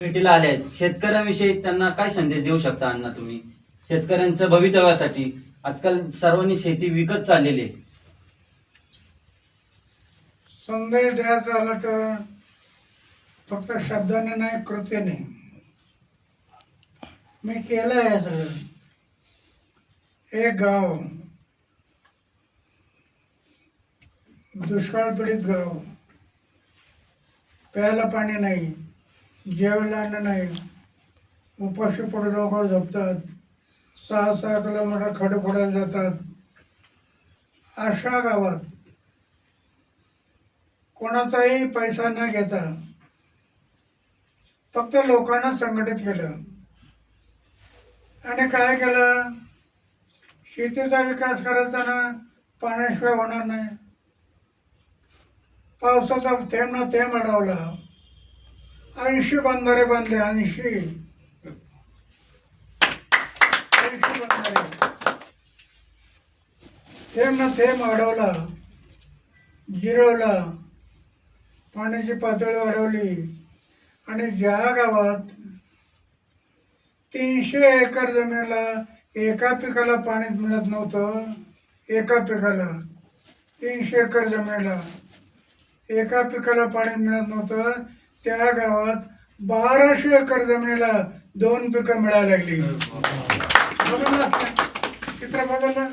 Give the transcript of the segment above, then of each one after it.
भेटीला आले आहेत. शेतकऱ्यांविषयी त्यांना काय संदेश देऊ शकता अण्णा तुम्ही? शेतकऱ्यांच्या भवितव्यासाठी आजकाल सर्वांनी शेती विकत चाललेली आहे. संदेश द्यायचा झाला तर फक्त शब्दाने नाही कृतीने. मी केलं आहे सगळं. एक गाव. दुष्काळ पीडित गाव. प्यायला पाणी नाही. जेवायला नाही. उपाशी पडून लोक झोपतात. सहा सहा किलोमीटर खडे फोडायला जातात. अशा गावात कोणाचाही पैसा न घेता फक्त लोकांना संघटित केलं. आणि काय केलं? शेतीचा विकास करायचा ना पाण्याशिवाय होणार नाही. पावसाचा थेंब ना थेंब अडवला. ऐंशी बंधारे बांधले ऐंशी. ऐंशी बंधारे. थेंब ना थेंब अडवला जिरवला पाण्याची पातळी वाढवली. आणि ज्या गावात तीनशे एकर जमिनीला एका पिकाला पाणी मिळत नव्हतं एका पिकाला तीनशे एकर जमिनीला एका पिकाला पाणी मिळत नव्हतं त्या गावात बाराशे एकर जमिनीला दोन पिकं मिळायला लागली. बदललं चित्र बदलला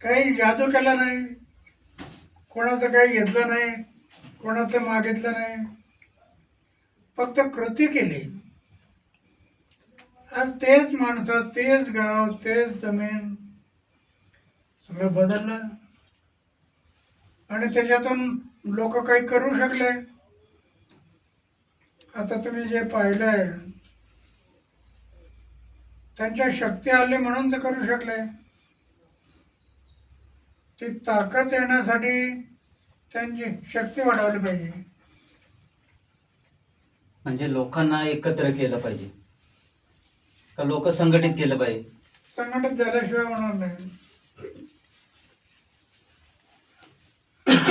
काही जादू केला नाही. कोणाचं काही घेतलं नाही. कोणाचं मागितलं नाही. फक्त कृती केली. आज तेच माणसं तेच गाव तेच जमीन. सगळं बदललं. आणि त्याच्यातून लोक काही करू शकले. आता तुम्ही जे पाहिलंय त्यांच्या शक्ती आली म्हणून ते करू शकले. ती ताकद येण्यासाठी त्यांची शक्ती वाढवली पाहिजे. म्हणजे लोकांना एकत्र केलं पाहिजे. का लोक संघटित केलं पाहिजे? संघटित झाल्याशिवाय होणार नाही.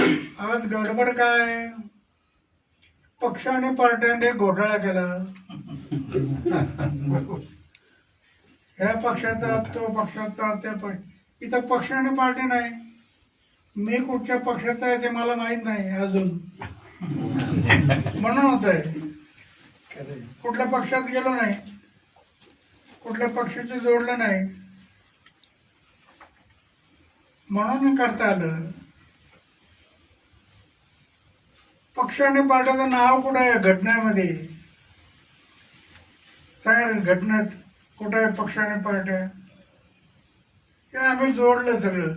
आज गडबड काय? पक्ष आणि पार्ट्याने घोटाळा केला. ह्या पक्षाचा तो पक्षाचा त्या पक्ष इथं पक्ष आणि पार्टी नाही. मी कुठच्या पक्षाचा आहे ते मला माहीत नाही अजून. म्हणून होत आहे कुठल्या पक्षात गेलो नाही. कुठल्या पक्षाचं जोडलं नाही. म्हणून करता आलं. पक्षाने आणि पार्ट्याचं नाव कुठं आहे घटनेमध्ये? सांगा घटनेत कुठं आहे पक्ष आणि पार्ट्या हे आम्ही जोडलं सगळं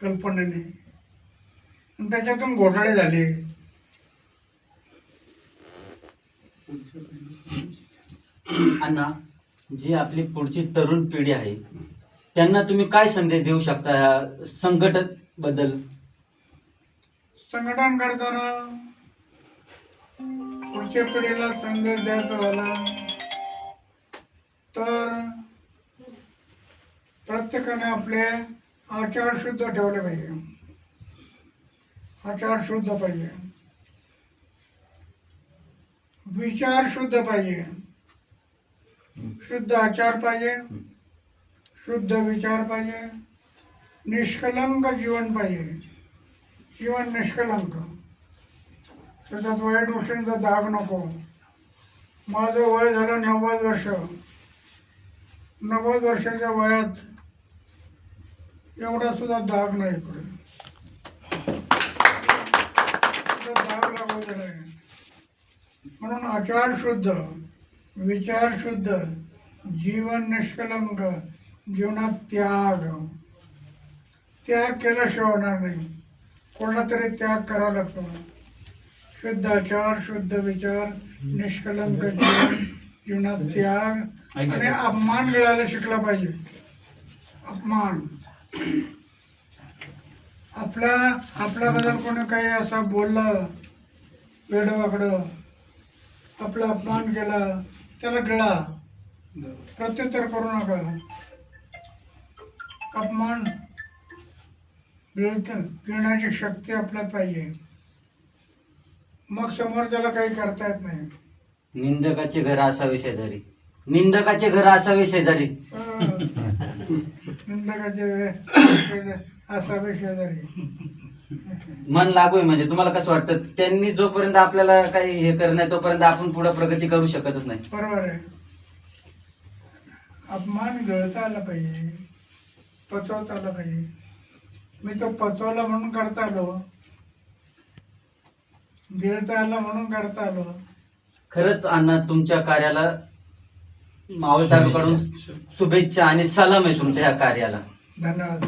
कल्पनेने. आणि त्याच्यातून घोटाळे झाले. अण्णा जी आपली पुढची तरुण पिढी आहे त्यांना तुम्ही काय संदेश देऊ शकता ह्या संघटनबद्दल संघटन करताना पुढच्या पिढीला संदेश द्यायचा झाला तर प्रत्येकाने आपले आचार शुद्ध ठेवले पाहिजे. आचार शुद्ध पाहिजे. विचार शुद्ध पाहिजे. शुद्ध आचार पाहिजे. शुद्ध विचार पाहिजे. निष्कलंक जीवन पाहिजे. जीवन निष्कलंक. त्याच्यात वाईट गोष्टींचा दाग नको. माझं वय झालं नव्वद वर्ष. नव्वद वर्षाच्या वयात एवढा सुद्धा दाग नाही इकडे. दाग लागवलेला आहे. म्हणून आचार शुद्ध विचार शुद्ध जीवन निष्कलंक जीवनात त्याग. त्याग केल्याशिवाय होणार नाही. तरी त्याग करावा लागतो. शुद्ध आचार शुद्ध विचार निष्कलंक जीवन जीवनात त्याग आणि अपमान मिळायला शिकला पाहिजे. अपमान. आपला आपल्याबद्दल कोणी काही असं बोललं वेडवाकडं आपला अपमान केला त्याला गिळा. प्रत्युत्तर करू नका. अपमान. गिळण्याची शक्ती आपल्यात पाहिजे. मग समोरच्याला काही करता येत नाही. निंदकाचे घर असावे शेजारी. निंदकाचे घर असावे शेजारी. निंदकाचे असावे शेजारी. मन लागू आहे म्हणजे. तुम्हाला कसं वाटतं? त्यांनी जोपर्यंत आपल्याला काही हे करत नाही तोपर्यंत आपण पुढे प्रगती करू शकतच नाही. बरोबर आहे. अपमान गळता आला पाहिजे पचवता आला पाहिजे. मी तो पचवला म्हणून करता आलो. गिळता आला म्हणून करता आलो. खरंच अण्णा तुमच्या कार्याला मावळ तालुक्याकडून शुभेच्छा आणि सलाम आहे तुमच्या या कार्याला. धन्यवाद.